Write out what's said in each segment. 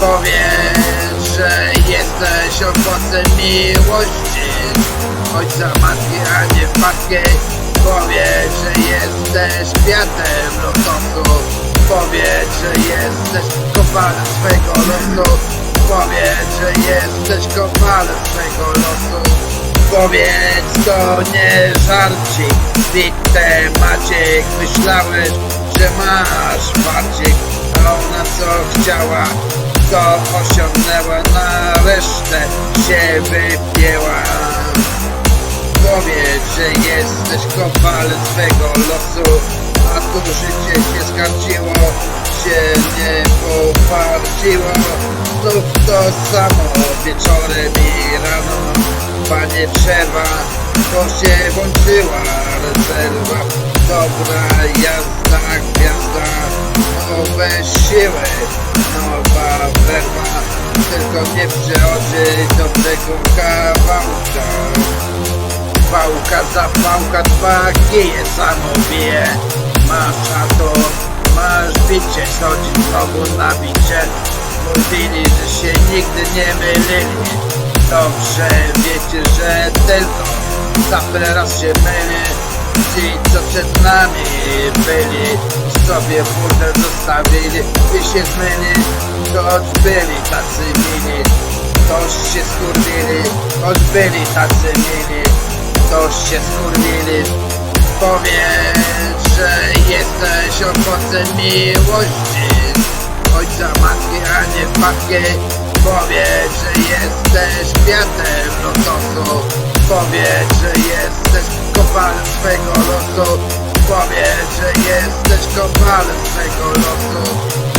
Powiedz, że jesteś owocem miłości. Ojca, matki, a nie wpadkiem Powiedz, że jesteś kwiatem lotosu Powiedz, że jesteś kowalem swego losu. Powiedz, że jesteś kowalem swego losu. Powiedz, to nie żarcik Witte Maciek Myślałeś, że masz farcik A ona co chciała To osiągnęła Na resztę się wypięła. Powiedz, że jesteś kowalem swego losu A tu życie się skarciło Się nie poparciło. Znów to samo wieczorem i rano. Panie drzewa, to się włączyła rezerwa. Dobra jazda, gwiazda Nowe siły, nowa werwa Tylko nie przeoczy do tego kawałka Pałka za pałka, dwa kije samo bije Masz a to, masz bicie, chodzi znowu na bicie. Mówili, że się nigdy nie mylili. Dobrze wiecie, że tylko zawsze raz się myli. Ci co przed nami byli sobie burdę zostawili I się zmyli, choć byli tacy mili. Toż się skurwili, choć byli tacy mili. Toż się skurwili. Powiedz, że jesteś owocem miłości. Ojca, matki, a nie wpadki Powiedz, że jesteś kwiatem lotosu. Powiedz, że jesteś kowalem swego losu Powiedz, że jesteś kowalem swego losu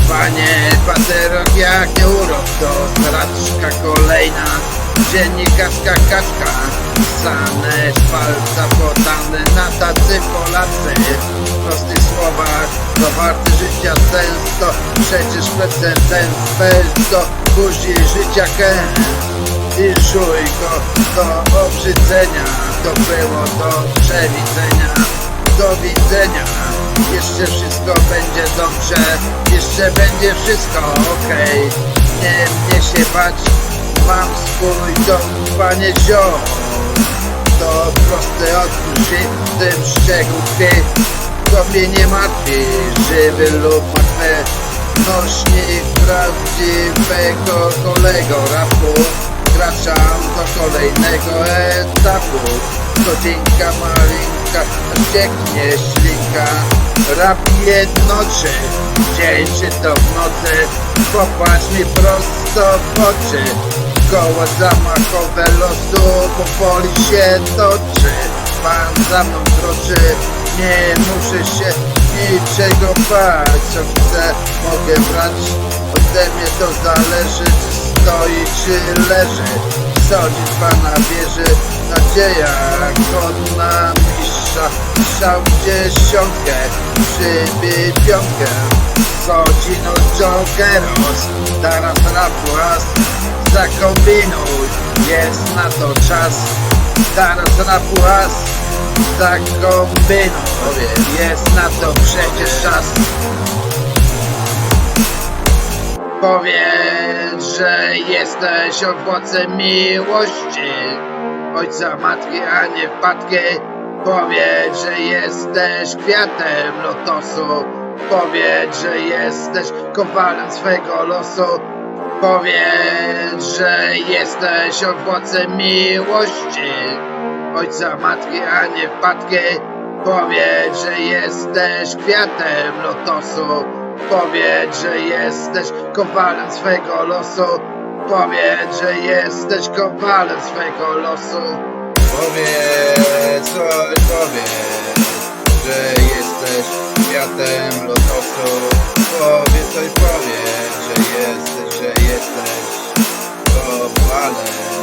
Panie paterok, jak nie urok to straczka kolejna. Dziennikarska kaczka Sane palca podane. Na tacy Polacy W prostych słowach warty życia sens to Przecież precedens bez to buzi życia chęć I żuj go do obrzydzenia To było do przewidzenia Do widzenia. Jeszcze wszystko będzie dobrze Jeszcze będzie wszystko okej. Nie mnie się bać Mam swój dom, panie ziom To prosty odwróć się w tym szczegół tkwi To mnie nie martwi, żywy lub martwy. Nośnik prawdziwego kolego rapu Wkraczam do kolejnego etapu. Godzinka malinka, cieknie ślinka. Rap jednoczy, dzień czy to w nocy. Popatrz mi prosto w oczy. Koło zamachowe losu powoli się toczy. Pan za mną kroczy, nie muszę się niczego bać. Co chcę, mogę brać, ode mnie to zależy stoi, czy leży, sądzić pana wierzy Nadzieja godna mistrza, strzał dziesiątkę Przybij piątkę, godzino jokeros Teraz rapłas, zakombinuj, jest na to czas. Teraz rapłas, zakombinuj, jest na to przecież czas. Powiedz, że jesteś owocem miłości. Ojca, matki, a nie wpadki Powiedz, że jesteś kwiatem lotosu. Powiedz, że jesteś kowalem swego losu. Powiedz, że jesteś owocem miłości. Ojca, matki, a nie wpadki Powiedz, że jesteś kwiatem lotosu Powiedz, że jesteś kowalem swego losu. Powiedz, że jesteś kowalem swego losu. Powiedz, oj powiedz, że jesteś kwiatem lotosu. Powiedz, oj powiedz, że jesteś, że jesteś kowalem